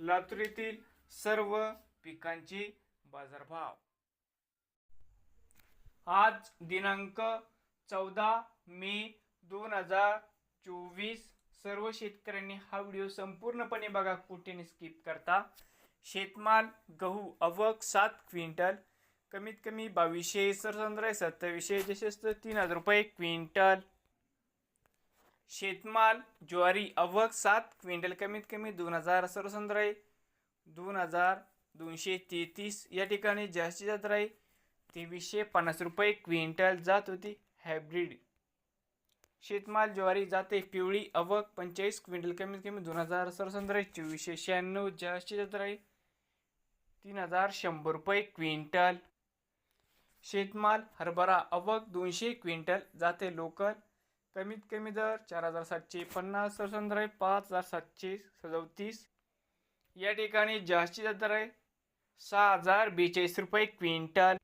लातूर येथील सर्व पिकांचे बाजारभाव. आज दिनांक चौदा मे दोन हजार चोवीस. सर्व शेतकऱ्यांनी हा व्हिडिओ संपूर्णपणे बघा कुठेने स्किप करता. शेतमाल गहू अवक सात क्विंटल. कमीत कमी बावीसशे सरसंद्र सत्तावीसशे जसेच तीन हजार रुपये क्विंटल. शेतमाल ज्वारी अवक सात क्विंटल कमीत कमी दोन हजार सरसंद्र आहे. दोन हजार दोनशे तेहतीस या ठिकाणी जास्तीत जास्त आहे तेवीसशे पन्नास रुपये क्विंटल जात होती. हायब्रिड शेतमाल ज्वारी जाते पिवळी अवक पंचेचाळीस क्विंटल कमीत कमी दोन हजार सरसंद्र आहे. चोवीसशे शहाण्णव जास्तीत जास्त राहील तीन हजार शंभर रुपये क्विंटल शेतमाल हरभरा अवक दोनशे क्विंटल जाते लोकल कमीत कमी दर चार हजार सातशे पन्नास सरसंद्र आहे पाच हजार सातशे सदतीस. या ठिकाणी जास्तीत दर आहे सहा हजार बेचाळीस रुपये क्विंटल.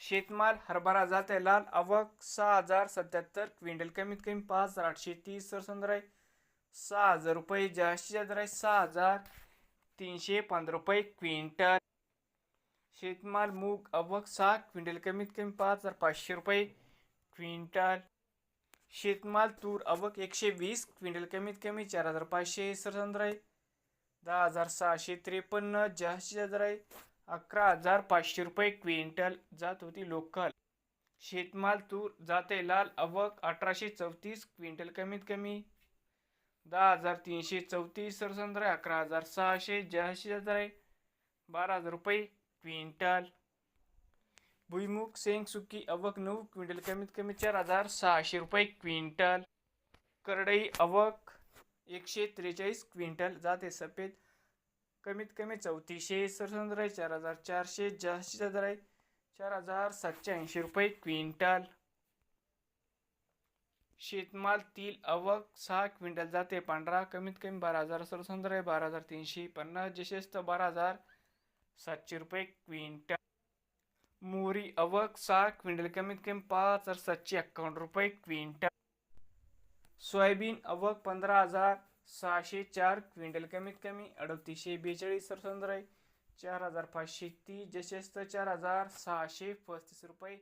शेतमाल हरभरा जाते लाल अवक सहा हजार सत्याहत्तर क्विंटल कमीत कमी पाच हजार आठशे तीस सरसंद्र आहे सहा हजार रुपये जास्तीचा दर आहे सहा हजार तीनशे पंधरा रुपये क्विंटल. शेतमाल मूग अवक सहा क्विंटल कमीत कमी पाच हजार पाचशे रुपये क्विंटल. शेतमाल तूर अवक एकशे वीस क्विंटल कमीत कमी चार हजार पाचशे सरसंद्र आहे दहा हजार सहाशे त्रेपन्न जास्तीत हजार दर आहे अकरा हजार पाचशे रुपये क्विंटल जात होती लोकल. शेतमाल तूर जाते लाल अवक अठराशे चौतीस क्विंटल कमीत कमी. दहा हजार तीनशे चौतीस सरसंद्र आहे अकरा हजार सहाशे जास्तीत दर आहे बारा हजार रुपये क्विंटल. भुईमुग सेंगसुकी अवक नऊ क्विंटल कमीत कमी चार हजार सहाशे रुपये क्विंटल. करडई अवक एकशे त्रेचाळीस क्विंटल जाते सफेद कमीत कमी चौतीसशे सरसंद्र आहे चार हजार चारशे जास्तीत दर आहे चार हजार सातशे ऐंशी रुपये क्विंटल. शेतमाल तील अवक सहा क्विंटल जाते पांढरा कमीत कमी बारा हजार सरसंद्र आहे बारा हजार तीनशे पन्नास जशेस्त बारा हजार सातशे रुपये क्विंटल. मोरी अवक सहा क्विंटल कमीत कमी पाच हजार सातशे एक्कावन्न रुपये क्विंटल. सोयाबीन अवक पंधरा हजार सहाशे चार क्विंटल कमीत कमी अडतीसशे बेचाळीस सरसंद्र आहे चार हजार पाचशे तीस जसेच चार हजार सहाशे पस्तीस रुपये